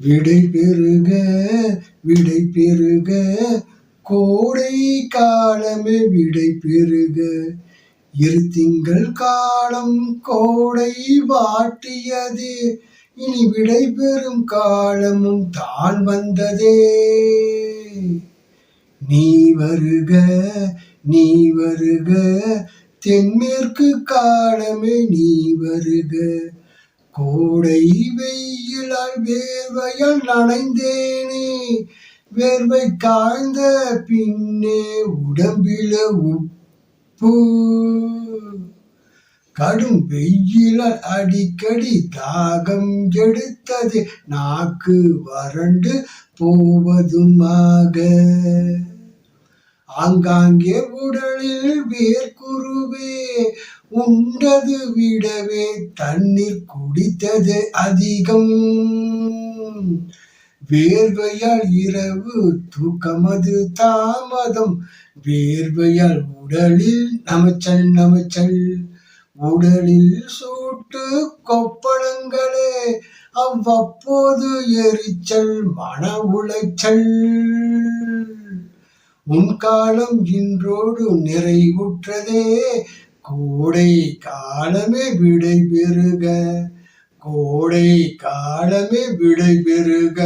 விடை பெருக விடை பெறுக. கோடை காலமே விடை பெறுக. இரு திங்கள் காலம் கோடை வாட்டியது. இனி விடை பெறும் காலமும் தான் வந்ததே. நீ வருக நீ வருக. தென்மேற்கு காலமே நீ வருக. கோடை வெயிலாய் வேர்வையால் நனைந்தேனே. வேர்வை காய்ந்த பின்னே உடம்பில உப்பு. கடும் வெயிலால் அடிக்கடி தாகம் எடுத்தது நாக்கு வறண்டு போவதுமாக. ஆங்காங்கே உடலில் வேர்க்குருவே உண்டது விடவே தண்ணீர் குடித்தது அதிகம். வேர்வையால் இரவு தூக்கமது தாமதம். வேர்வையால் உடலில் நமச்சல் நமச்சல். உடலில் சூட்டு கொப்பளங்களே அவ்வப்போது எரிச்சல் மன உளைச்சல். உன் காலம் இன்றோடு நிறைவுற்றதே கோடை காலமே விடை பெறுக. கோடை காலமே விடை பெறுக.